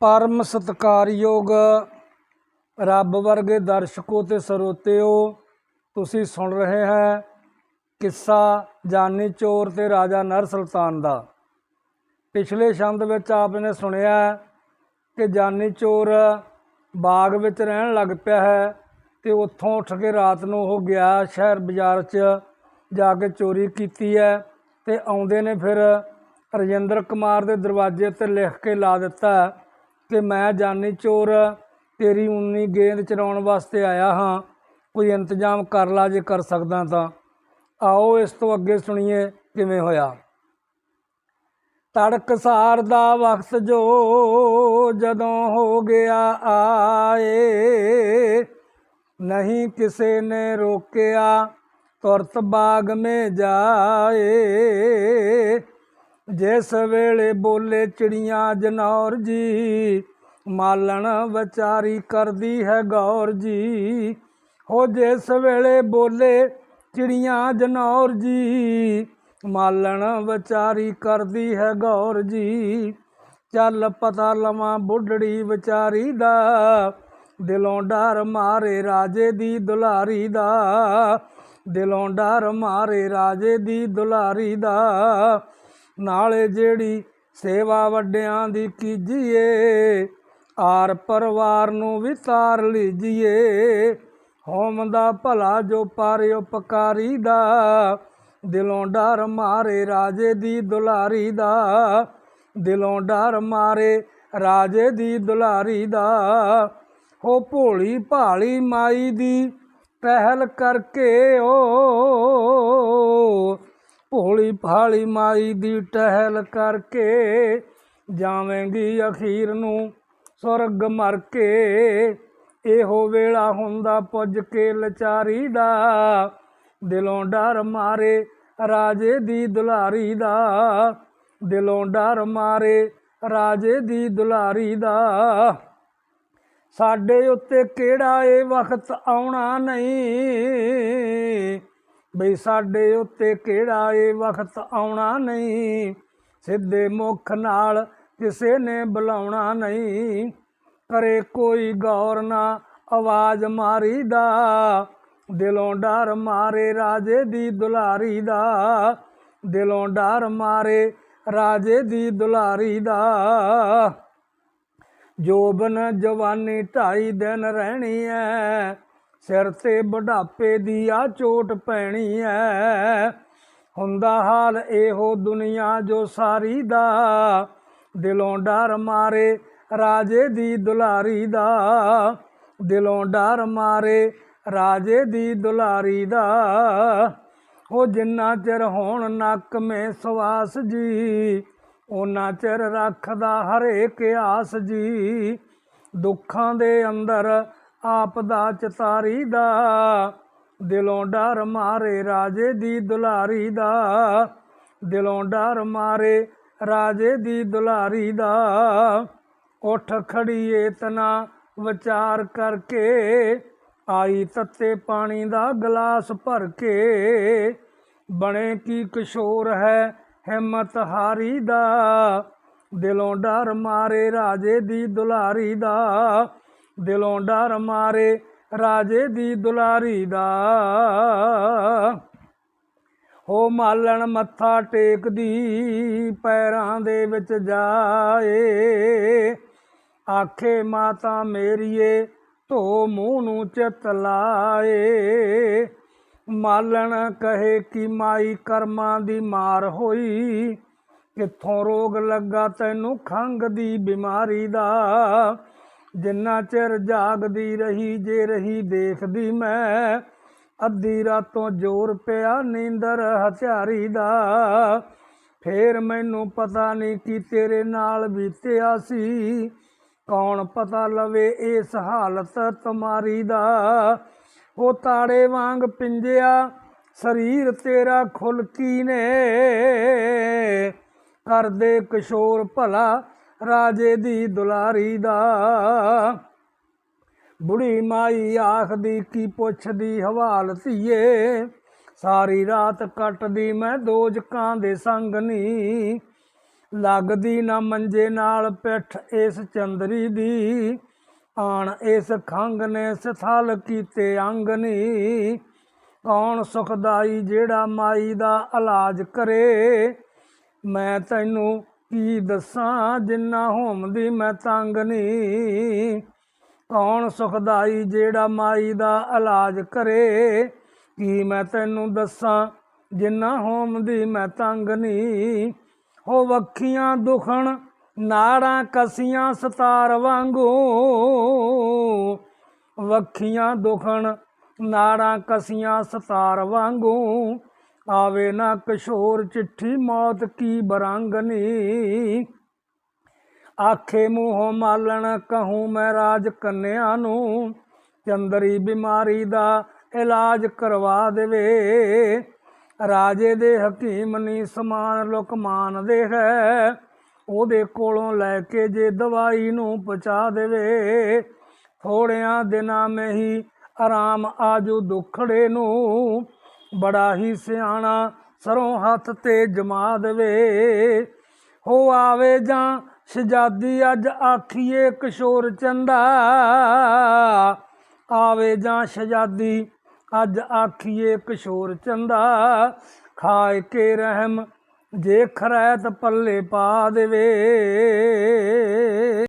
ਪਰਮ ਸਤਿਕਾਰਯੋਗ ਰੱਬ ਵਰਗੇ ਦਰਸ਼ਕੋ ਤੇ ਸਰੋਤਿਓ, ਤੁਸੀਂ ਸੁਣ ਰਹੇ ਹੈ ਕਿੱਸਾ ਜਾਨੀ ਚੋਰ ਤੇ ਰਾਜਾ ਨਰ ਸੁਲਤਾਨ ਦਾ। ਪਿਛਲੇ ਛੰਦ ਵਿੱਚ ਆਪਨੇ ਸੁਣਿਆ ਕਿ ਜਾਨੀ ਚੋਰ ਬਾਗ ਵਿੱਚ ਰਹਿਣ ਲੱਗ ਪਿਆ ਹੈ ਤੇ ਉੱਥੋਂ ਉੱਠ ਕੇ ਰਾਤ ਨੂੰ ਉਹ ਗਿਆ ਸ਼ਹਿਰ ਬਾਜ਼ਾਰ 'ਚ ਜਾ ਕੇ ਚੋਰੀ ਕੀਤੀ ਹੈ ਤੇ ਆਉਂਦੇ ਨੇ ਫਿਰ ਰਜਿੰਦਰ ਕੁਮਾਰ ਦੇ ਦਰਵਾਜ਼ੇ ਤੇ ਲਿਖ ਕੇ ਲਾ ਦਿੱਤਾ ਕਿ ਮੈਂ ਜਾਨੀ ਚੋਰ ਤੇਰੀ ਉਨੀ ਗੇਂਦ ਚਰਾਉਣ ਵਾਸਤੇ ਆਇਆ ਹਾਂ। ਕੋਈ ਇੰਤਜ਼ਾਮ ਕਰ ਲਾ ਜੇ ਕਰ ਸਕਦਾ ਤਾਂ। ਆਓ ਇਸ ਤੋਂ ਅੱਗੇ ਸੁਣੀਏ ਕਿਵੇਂ ਹੋਇਆ। ਤੜਕਸਾਰ ਦਾ ਵਕਤ ਜੋ ਜਦੋਂ ਹੋ ਗਿਆ ਆਏ। ਨਹੀਂ ਕਿਸੇ ਨੇ ਰੋਕਿਆ, ਤੁਰਤ ਬਾਗ ਮੇ ਜਾਏ। ਜਿਸ ਵੇਲੇ ਬੋਲੇ ਚਿੜੀਆਂ ਜਨੌਰ ਜੀ, ਮਾਲਣ ਵਿਚਾਰੀ ਕਰਦੀ ਹੈ ਗੌਰ ਜੀ। ਹੋ ਜਿਸ ਵੇਲੇ ਬੋਲੇ ਚਿੜੀਆਂ ਜਨੌਰ ਜੀ, ਮਾਲਣ ਵਿਚਾਰੀ ਕਰਦੀ ਹੈ ਗੌਰ ਜੀ। ਚੱਲ ਪਤਾ ਲਵਾਂ ਬੁੱਢੜੀ ਵਿਚਾਰੀ ਦਾ, ਦਿਲੋਂ ਡਰ ਮਾਰੇ ਰਾਜੇ ਦੀ ਦੁਲਾਰੀ ਦਾ। ਦਿਲੋਂ ਡਰ ਮਾਰੇ ਰਾਜੇ ਦੀ ਦੁਲਾਰੀ ਦਾ ਨਾਲੇ ਜਿਹੜੀ ਸੇਵਾ ਵੱਡਿਆਂ ਦੀ ਕੀਜੀਏ, ਆਰ ਪਰਿਵਾਰ ਨੂੰ ਵੀ ਤਾਰ ਲੀਜੀਏ। ਹੋਮ ਦਾ ਭਲਾ ਜੋ ਪਰ ਉਪਕਾਰੀ ਦਾ, ਦਿਲੋਂ ਡਰ ਮਾਰੇ ਰਾਜੇ ਦੀ ਦੁਲਾਰੀ ਦਾ, ਦਿਲੋਂ ਡਰ ਮਾਰੇ ਰਾਜੇ ਦੀ ਦੁਲਾਰੀ ਦਾ। ਹੋ ਭੋਲੀ ਭਾਲੀ ਮਾਈ ਦੀ ਪਹਿਲ ਕਰਕੇ ਓ ਭੋਲੀ ਭਾਲੀ ਮਾਈ ਦੀ ਟਹਿਲ ਕਰਕੇ ਜਾਵੇਂਗੀ ਅਖੀਰ ਨੂੰ ਸੁਰਗ ਮਰ ਕੇ। ਇਹੋ ਵੇਲਾ ਹੁੰਦਾ ਪੁੱਜ ਕੇ ਲਚਾਰੀ ਦਾ, ਦਿਲੋਂ ਡਰ ਮਾਰੇ ਰਾਜੇ ਦੀ ਦੁਲਾਰੀ ਦਾ, ਦਿਲੋਂ ਡਰ ਮਾਰੇ ਰਾਜੇ ਦੀ ਦੁਲਾਰੀ ਦਾ। ਸਾਡੇ ਉੱਤੇ ਕਿਹੜਾ ਇਹ ਵਕਤ ਆਉਣਾ ਨਹੀਂ? ਬਈ ਸਾਡੇ ਉੱਤੇ ਕਿਹੜਾ ਇਹ ਵਕਤ ਆਉਣਾ ਨਹੀਂ? ਸਿੱਧੇ ਮੁਖ ਨਾਲ ਕਿਸੇ ਨੇ ਬੁਲਾਉਣਾ ਨਹੀਂ। ਕਰੇ ਕੋਈ ਗੌਰ ਨਾ, ਆਵਾਜ਼ ਮਾਰੀ ਦਾ ਦਿਲੋਂ ਡਰ ਮਾਰੇ ਰਾਜੇ ਦੀ ਦੁਲਾਰੀ ਦਾ। ਦਿਲੋਂ ਡਰ ਮਾਰੇ ਰਾਜੇ ਦੀ ਦੁਲਾਰੀ ਦਾ। ਜੋਬਨ ਜਵਾਨੀ ਢਾਈ ਦਿਨ ਰਹਿਣੀ ਐ। ਸਿਰ ਤੇ ਬੁਢਾਪੇ ਦੀ ਆ ਚੋਟ ਪੈਣੀ ਐ। ਹੁੰਦਾ ਹਾਲ ਇਹੋ ਦੁਨੀਆ ਜੋ ਸਾਰੀ ਦਾ। ਦਿਲੋਂ ਡਰ ਮਾਰੇ ਰਾਜੇ ਦੀ ਦੁਲਾਰੀ ਦਾ। ਦਿਲੋਂ ਡਰ ਮਾਰੇ ਰਾਜੇ ਦੀ ਦੁਲਾਰੀ ਦਾ। ਉਹ ਜਿੰਨਾ ਚਿਰ ਹੋਣ ਨੱਕ ਮੇ ਸਵਾਸ ਜੀ ਉਹਨਾਂ ਚਿਰ ਰੱਖਦਾ ਹਰੇਕ ਆਸ ਜੀ। ਦੁੱਖਾਂ ਦੇ ਅੰਦਰ ਆਪ ਦਾ ਚਤਾਰੀ ਦਾ, ਦਿਲੋਂ ਡਰ ਮਾਰੇ ਰਾਜੇ ਦੀ ਦੁਲਾਰੀ ਦਾ, ਦਿਲੋਂ ਡਰ ਮਾਰੇ ਰਾਜੇ ਦੀ ਦੁਲਾਰੀ ਦਾ। ਉੱਠ ਖੜੀਏ ਤਨਾ ਵਿਚਾਰ ਕਰਕੇ, ਆਈ ਤੱਤੇ ਪਾਣੀ ਦਾ ਗਲਾਸ ਭਰ ਕੇ। ਬਣੇ ਕੀ ਕਿਸ਼ੋਰ ਹੈ ਹਿੰਮਤ ਹਾਰੀ ਦਾ, ਦਿਲੋਂ ਡਰ ਮਾਰੇ ਰਾਜੇ ਦੀ ਦੁਲਾਰੀ ਦਾ। ਦਿਲੋਂ ਡਰ ਮਾਰੇ ਰਾਜੇ ਦੀ ਦੁਲਾਰੀ ਦਾ। ਹੋ ਮਾਲਣ ਮੱਥਾ ਟੇਕਦੀ ਪੈਰਾਂ ਦੇ ਵਿੱਚ ਜਾਏ। ਆਖੇ, ਮਾਤਾ ਮੇਰੀਏ, ਧੋ ਮੂੰਹ ਨੂੰ ਚਿਤ ਲਾਏ। ਮਾਲਣ ਕਹੇ ਕਿ ਮਾਈ ਕਰਮਾਂ ਦੀ ਮਾਰ ਹੋਈ। ਕਿੱਥੋਂ ਰੋਗ ਲੱਗਾ ਤੈਨੂੰ ਖੰਗ ਦੀ ਬਿਮਾਰੀ ਦਾ। ਜਿੰਨਾ ਚਿਰ ਜਾਗਦੀ ਰਹੀ, ਜੇ ਰਹੀ ਦੇਖਦੀ ਮੈਂ। ਅੱਧੀ ਰਾਤੋਂ ਜ਼ੋਰ ਪਿਆ, ਨੀਂਦਰ ਹਥਿਆਰੀ ਦਾ। ਫੇਰ ਮੈਨੂੰ ਪਤਾ ਨਹੀਂ ਕਿ ਤੇਰੇ ਨਾਲ ਬੀਤਿਆ ਸੀ। ਕੌਣ ਪਤਾ ਲਵੇ ਇਸ ਹਾਲਤ ਤੁਮਾਰੀ ਦਾ। ਉਹ ਤਾੜੇ ਵਾਂਗ ਪਿੰਜਿਆ, ਸਰੀਰ ਤੇਰਾ ਖੁਲਕੀ ਨੇ। ਕਰਦੇ ਕਿਸ਼ੋਰ ਭਲਾ ਰਾਜੇ ਦੀ ਦੁਲਾਰੀ ਦਾ। ਬੁੜੀ ਮਾਈ ਆਖਦੀ, ਕੀ ਪੁੱਛਦੀ ਹਵਾਲ ਧੀਏ? ਸਾਰੀ ਰਾਤ ਕੱਟਦੀ ਮੈਂ ਦੋਜਕਾਂ ਦੇ ਸੰਗ ਨੀ। ਲੱਗਦੀ ਨਾ ਮੰਜੇ ਨਾਲ ਪਿੱਠ ਇਸ ਚੰਦਰੀ ਦੀ। ਆਣ ਇਸ ਖੰਗ ਨੇ ਸਥਲ ਕੀਤੇ ਅੰਗ ਨੀ। ਕੌਣ ਸੁਖਦਾਈ ਜਿਹੜਾ ਮਾਈ ਦਾ ਇਲਾਜ ਕਰੇ? ਮੈਂ ਤੈਨੂੰ ਕੀ ਦੱਸਾਂ, ਜਿੰਨਾ ਹੋਮਦੀ ਮੈਂ ਤੰਗ ਨੀ ਕੌਣ ਸੁਖਦਾਈ ਜਿਹੜਾ ਮਾਈ ਦਾ ਇਲਾਜ ਕਰੇ? ਕੀ ਮੈਂ ਤੈਨੂੰ ਦੱਸਾਂ, ਜਿੰਨਾ ਹੋਮਦੀ ਮੈਂ ਤੰਗ ਨੀ ਹੋ ਵੱਖੀਆਂ ਦੁਖਣ, ਨਾੜਾਂ ਕਸੀਆਂ ਸਤਾਰ ਵਾਂਗੂ। ਵੱਖੀਆਂ ਦੁਖਣ, ਨਾੜਾਂ ਕਸੀਆਂ ਸਤਾਰ ਵਾਂਗੂ। ਆਵੇ ਨਾ ਕਿਸ਼ੋਰ ਚਿੱਠੀ ਮੌਤ ਕੀ ਬਰੰਗਨੀ ਆਖੇ ਮੂੰਹੋਂ ਮਾਲਣ ਕਹੂੰ ਮੈਂ ਰਾਜ ਕੰਨਿਆ ਨੂੰ, ਚੰਦਰੀ ਬਿਮਾਰੀ ਦਾ ਇਲਾਜ ਕਰਵਾ ਦੇਵੇ। ਰਾਜੇ ਦੇ ਹਕੀਮ ਨੀ ਸਮਾਨ ਲੁਕਮਾਨ ਦੇ ਹੈ, ਉਹਦੇ ਕੋਲੋਂ ਲੈ ਕੇ ਜੇ ਦਵਾਈ ਨੂੰ ਪਹੁੰਚਾ ਦੇਵੇ। ਥੋੜਿਆਂ ਦਿਨਾਂ ਮੇ ਹੀ ਆਰਾਮ ਆਜੂ ਦੁਖੜੇ ਨੂੰ ਬੜਾ ਹੀ ਸਿਆਣਾ ਸਰੋਂ ਹੱਥ ਤੇ ਜਮਾ ਦੇਵੇ। ਹੋ ਆਵੇ ਜਾਂ ਸ਼ਜਾਦੀ ਅੱਜ ਆਖੀਏ ਕਿਸ਼ੋਰ ਚੰਦਾ। ਆਵੇ ਜਾਂ ਸ਼ਜਾਦੀ ਅੱਜ ਆਖੀਏ ਕਿਸ਼ੋਰ ਚੰਦਾ। ਖਾਏ ਕੇ ਰਹਿਮ ਜੇ ਖਰੈਤ ਪੱਲੇ ਪਾ ਦੇਵੇ।